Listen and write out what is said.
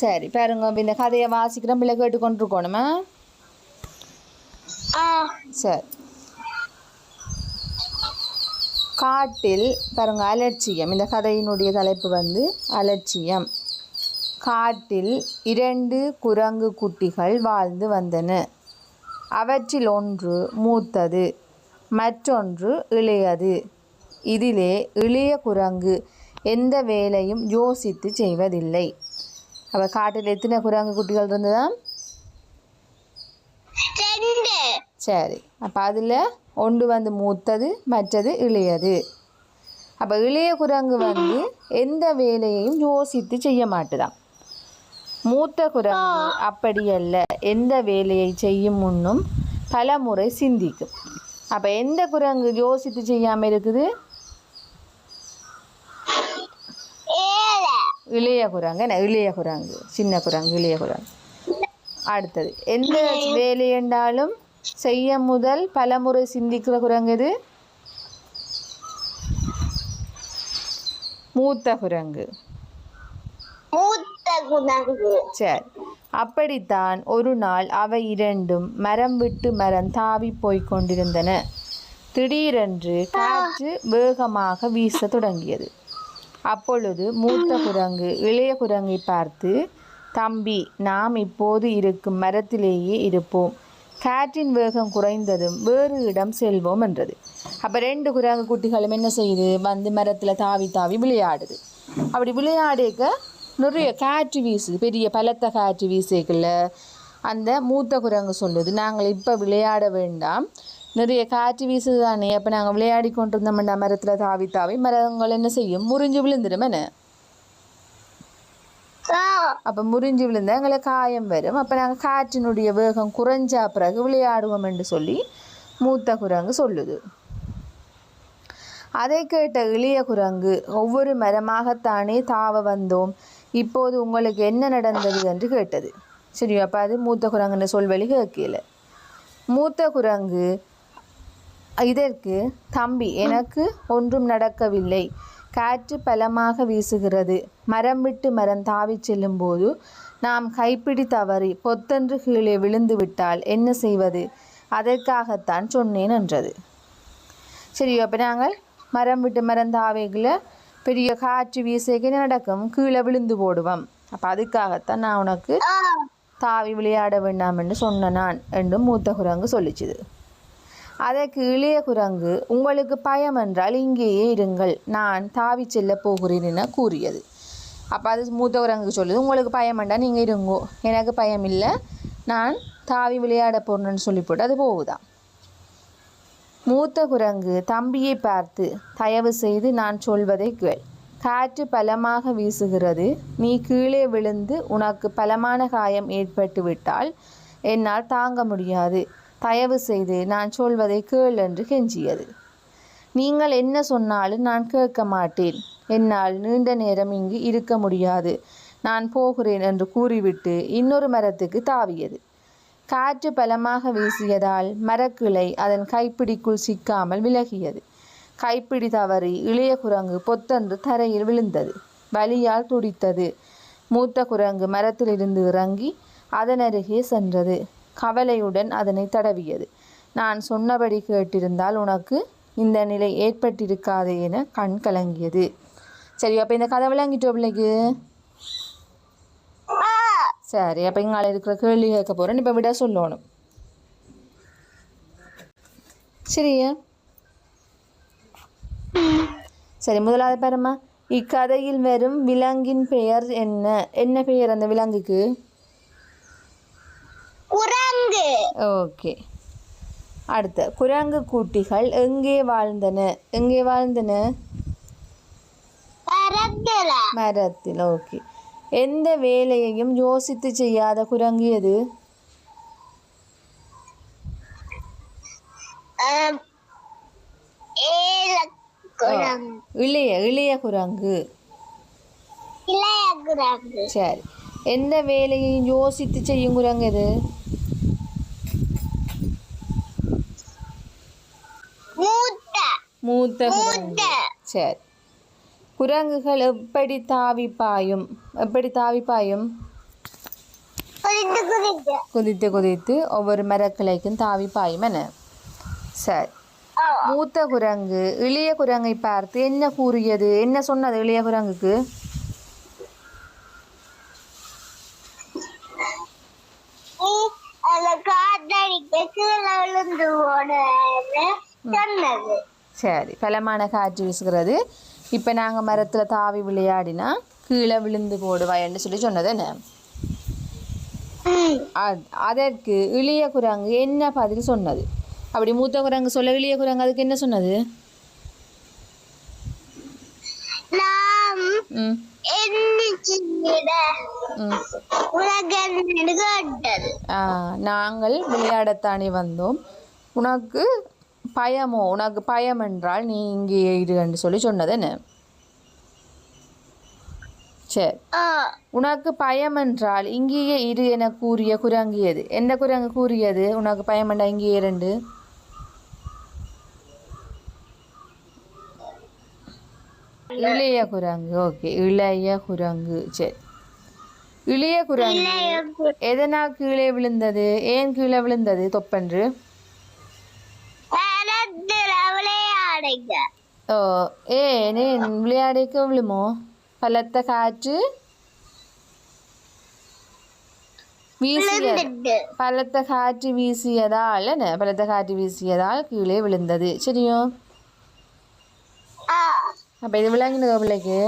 சரி. பாருங்க இந்த கதையை வாசிக்கிற பிள்ளை கேட்டுக்கொண்டு இருக்கணுமா ஆ. சரி. காட்டில் பாருங்க அலட்சியம். இந்த கதையினுடைய தலைப்பு வந்து அலட்சியம். காட்டில் இரண்டு குரங்கு குட்டிகள் வாழ்ந்து வந்தன. அவற்றில் ஒன்று மூத்தது மற்றொன்று இளையது. இதிலே இளைய குரங்கு எந்த வேலையும் யோசித்து செய்வதில்லை. அப்போ காட்டில் எத்தனை குரங்கு குட்டிகள் இருந்ததா சரி அப்போ அதில் ஒன்று வந்து மூத்தது மற்றது இளையது அப்போ இளைய குரங்கு வந்து எந்த வேலையையும் யோசித்து செய்ய மாட்டுதாம் மூத்த குரங்கு அப்படி அல்ல எந்த வேலையை செய்யும் முன்னும் பல முறை சிந்திக்கும் அப்போ எந்த குரங்கு யோசித்து செய்யாமல் இருக்குது இளைய குரங்கு என்ன இளைய குரங்கு சின்ன குரங்கு இளைய குரங்கு. அடுத்தது எந்த வேலை என்றாலும் செய்ய முதல் பலமுறை சிந்திக்கிற குரங்கு குரங்கு. மூத்த குரங்கு. சரி. அப்படித்தான் ஒரு நாள் அவை இரண்டும் மரம் விட்டு மரம் தாவி போய்க் கொண்டிருந்தன. திடீரென்று காற்று வேகமாக வீச தொடங்கியது. அப்பொழுது மூத்த குரங்கு இளைய குரங்கை பார்த்து தம்பி நாம் இப்போது இருக்கும் மரத்திலேயே இருப்போம். காற்றின் வேகம் குறைந்ததும் வேறு இடம் செல்வோம் என்றது. அப்போ ரெண்டு குரங்கு குட்டிகளும் என்ன செய்யுது? வந்து மரத்தில் தாவி தாவி விளையாடுது. அப்படி விளையாடிக்க நிறைய காற்று வீசுது பெரிய பலத்த காற்று வீசிக்கல அந்த மூத்த குரங்கு சொல்லுது நாங்கள் இப்போ விளையாட வேண்டாம். நிறைய காற்று வீசுது தானே அப்போ நாங்கள் விளையாடி கொண்டிருந்தோம்டா மரத்தில் தாவி தாவி மரங்கள் என்ன செய்யும்? முறிஞ்சு விழுந்துடும் என்ன? அப்போ முறிஞ்சு விழுந்தா எங்களுக்கு காயம் வரும். அப்போ நாங்கள் காற்றினுடைய வேகம் குறைஞ்சா பிறகு விளையாடுவோம் என்று சொல்லி மூத்த குரங்கு சொல்லுது. அதை கேட்ட இளைய குரங்கு ஒவ்வொரு மரமாகத்தானே தாவ வந்தோம். இப்போது உங்களுக்கு என்ன நடந்தது? என்று கேட்டது. சரி அப்போ அது மூத்த குரங்குன்னு சொல்வழி கேட்கல. மூத்த குரங்கு இதற்கு தம்பி எனக்கு ஒன்றும் நடக்கவில்லை. காற்று பலமாக வீசுகிறது. மரம் விட்டு மரம் தாவிச் செல்லும்போது நாம் கைப்பிடி தவறி பொத்தென்று கீழே விழுந்து விட்டால் என்ன செய்வது? அதற்காகத்தான் சொன்னேன் என்றது. சரி அப்போ நாங்கள் மரம் விட்டு மரம் தாவைகளை பெரிய காற்று வீசைக்கு நடக்கும்? கீழே விழுந்து போடுவோம். அப்போ அதுக்காகத்தான் நான் உனக்கு தாவி விளையாட வேண்டாம் என்று சொன்ன நான் என்று மூத்த குரங்கு சொல்லிச்சுது. அதற்கு இளைய குரங்கு உங்களுக்கு பயம் என்றால் இங்கேயே இருங்கள் நான் தாவி செல்ல போகிறேன் என கூறியது. அப்போ அது மூத்த குரங்கு சொல்லுது உங்களுக்கு பயம் வேண்டாம் நீங்கள் இருங்கோ எனக்கு பயம் இல்லை நான் தாவி விளையாட போறேன்னு சொல்லி போட்டு அது போகுதான் மூத்த குரங்கு தம்பியை பார்த்து தயவு செய்து நான் சொல்வதை கேள் காற்று பலமாக வீசுகிறது நீ கீழே விழுந்து உனக்கு பலமான காயம் ஏற்பட்டு விட்டால் என்னால் தாங்க முடியாது தயவு செய்து நான் சொல்வதை கேள் என்று கெஞ்சியது. நீங்கள் என்ன சொன்னாலும் நான் கேட்க மாட்டேன். என்னால் நீண்ட நேரம் இங்கு இருக்க முடியாது. நான் போகிறேன் என்று கூறிவிட்டு இன்னொரு மரத்துக்கு தாவியது. காற்று பலமாக வீசியதால் மரக்கிளை அதன் கைப்பிடிக்குள் சிக்காமல் விலகியது. கைப்பிடி தவறி இளைய குரங்கு பொத்தன்று தரையில் விழுந்தது. வலியால் துடித்தது. மூத்த குரங்கு மரத்திலிருந்து இறங்கி அதன் அருகே சென்றது. கவலையுடன் அதனை தடவியது. நான் சொன்னபடி கேட்டிருந்தால் உனக்கு இந்த நிலை ஏற்பட்டிருக்காது என கண் கலங்கியது. சரி அப்போ இந்த கதை விளங்கிட்டோம் பிள்ளைக்கு. சரி அப்போ இங்கால இருக்கிற கேள்வி கேட்க போகிறேன் இப்போ விட சொல்லணும். சரியா சரி முதலாவது பாரும்மா இக்கதையில் வரும் விலங்கின் பெயர் என்ன? என்ன பெயர் அந்த விலங்குக்கு? ஓகே. அடுத்த குரங்கு குட்டிகள் எங்கே வாழ்ந்தன? எங்கே வாழ்ந்தன? மரத்தில். ஓகே. எந்த வேலையையும் யோசித்து செய்யாத குரங்கு எது? இளைய இளைய குரங்கு. சரி. எந்த வேலையையும் யோசித்து செய்யும் குரங்கு எது மூத்த மூத்த குரங்கு சரி. குரங்குகள் எப்படி தாவி பாயும்? எப்படி தாவி பாயும்? குதித்து குதித்து. ஒவ்வொரு மரக்கிளைக்கும் தாவி பாயும் என சரி. மூத்த குரங்கு இளைய குரங்கை பார்த்து என்ன கூறியது? என்ன சொன்னது இளைய குரங்குக்கு? காத்தடிக்க கீழே விழுந்து சொன்னது. சரி பலமான காற்று வீசுகிறது. இப்போ நாங்கள் மரத்தில் தாவி விளையாடினா கீழே விழுந்து போடுவாயன்னு சொல்லி சொன்னது என்ன? அதற்கு இளைய குரங்கு என்ன பதில் சொன்னது? அப்படி மூத்த குரங்கு சொல்ல இளைய குரங்கு அதுக்கு என்ன சொன்னது? நாங்கள் விளையாடத்தானே வந்தோம். உனக்கு பயமோ உனக்கு பயம் என்றால் நீ இங்கேயே இருன்னு சொல்லி சொன்னது என்ன? சரி உனக்கு பயம் என்றால் இங்கேயே இரு என கூறிய குரங்கு எது? எந்த குரங்கு கூறியது? உனக்கு பயம் என்றால் இங்கேயே இரண்டு. இளைய குரங்கு ஓகே. இளைய குரங்கு சரி இளைய குரங்கு. எதனால் கீழே விழுந்தது? ஏன் கீழே விழுந்தது தொப்பென்று? விளையாடுங்க ஓ ஏன் ஏன் விளையாடிக்க விழுமோ பலத்த காற்று வீசிய விழுந்துட்டு பலத்த காற்று வீசியதால் என்ன பலத்த காற்று வீசியதால் கீழே விழுந்தது சரியோ ஆ அப்போ இது விளங்கினதோ பிள்ளைக்கு